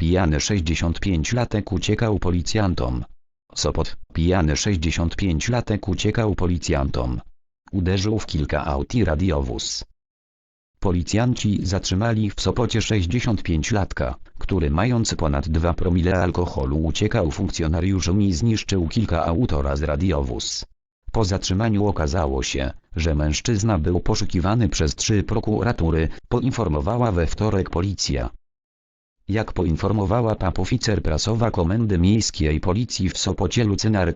Pijany 65-latek uciekał policjantom. Sopot. Pijany 65-latek uciekał policjantom. Uderzył w kilka aut i radiowóz. Policjanci zatrzymali w Sopocie 65-latka, który mając ponad 2 promile alkoholu uciekał funkcjonariuszom i zniszczył kilka aut oraz radiowóz. Po zatrzymaniu okazało się, że mężczyzna był poszukiwany przez trzy prokuratury, poinformowała we wtorek policja. Jak poinformowała papoficer prasowa Komendy Miejskiej Policji w Sopocie Lucyna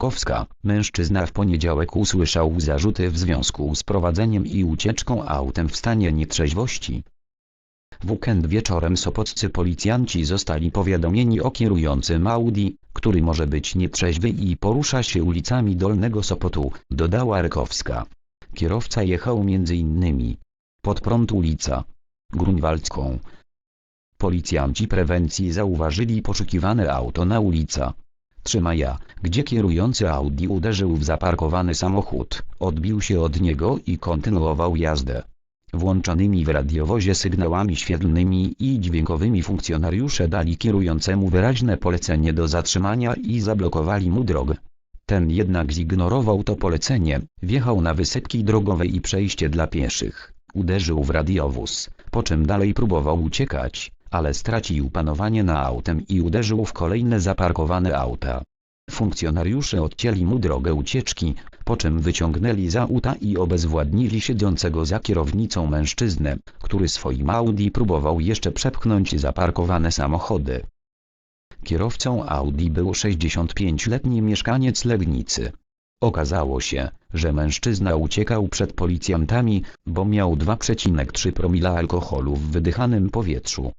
mężczyzna w poniedziałek usłyszał zarzuty w związku z prowadzeniem i ucieczką autem w stanie nietrzeźwości. W weekend wieczorem sopoccy policjanci zostali powiadomieni o kierującym Audi, który może być nietrzeźwy i porusza się ulicami Dolnego Sopotu, dodała Rykowska. Kierowca jechał m.in. pod prąd ulica Grunwaldzką. Policjanci prewencji zauważyli poszukiwane auto na ulica 3 Maja, gdzie kierujący Audi uderzył w zaparkowany samochód, odbił się od niego i kontynuował jazdę. Włączonymi w radiowozie sygnałami świetlnymi i dźwiękowymi funkcjonariusze dali kierującemu wyraźne polecenie do zatrzymania i zablokowali mu drogę. Ten jednak zignorował to polecenie, wjechał na wysypki drogowe i przejście dla pieszych, uderzył w radiowóz, po czym dalej próbował uciekać, ale stracił panowanie na autem i uderzył w kolejne zaparkowane auta. Funkcjonariusze odcięli mu drogę ucieczki, po czym wyciągnęli z auta i obezwładnili siedzącego za kierownicą mężczyznę, który swoim Audi próbował jeszcze przepchnąć zaparkowane samochody. Kierowcą Audi był 65-letni mieszkaniec Legnicy. Okazało się, że mężczyzna uciekał przed policjantami, bo miał 2,3 promila alkoholu w wydychanym powietrzu.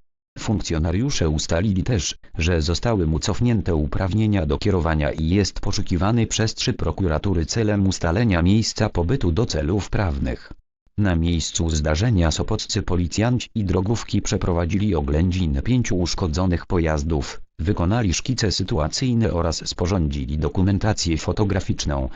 Funkcjonariusze ustalili też, że zostały mu cofnięte uprawnienia do kierowania i jest poszukiwany przez trzy prokuratury celem ustalenia miejsca pobytu do celów prawnych. Na miejscu zdarzenia sopoccy policjanci i drogówki przeprowadzili oględziny pięciu uszkodzonych pojazdów, wykonali szkice sytuacyjne oraz sporządzili dokumentację fotograficzną.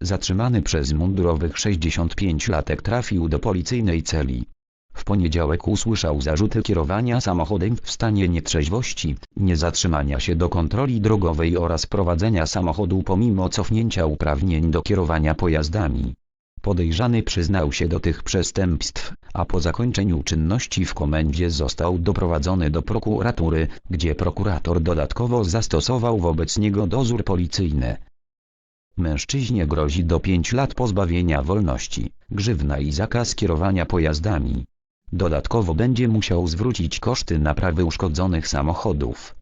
Zatrzymany przez mundurowych 65-latek trafił do policyjnej celi. W poniedziałek usłyszał zarzuty kierowania samochodem w stanie nietrzeźwości, niezatrzymania się do kontroli drogowej oraz prowadzenia samochodu pomimo cofnięcia uprawnień do kierowania pojazdami. Podejrzany przyznał się do tych przestępstw, a po zakończeniu czynności w komendzie został doprowadzony do prokuratury, gdzie prokurator dodatkowo zastosował wobec niego dozór policyjny. Mężczyźnie grozi do 5 lat pozbawienia wolności, grzywna i zakaz kierowania pojazdami. Dodatkowo będzie musiał zwrócić koszty naprawy uszkodzonych samochodów.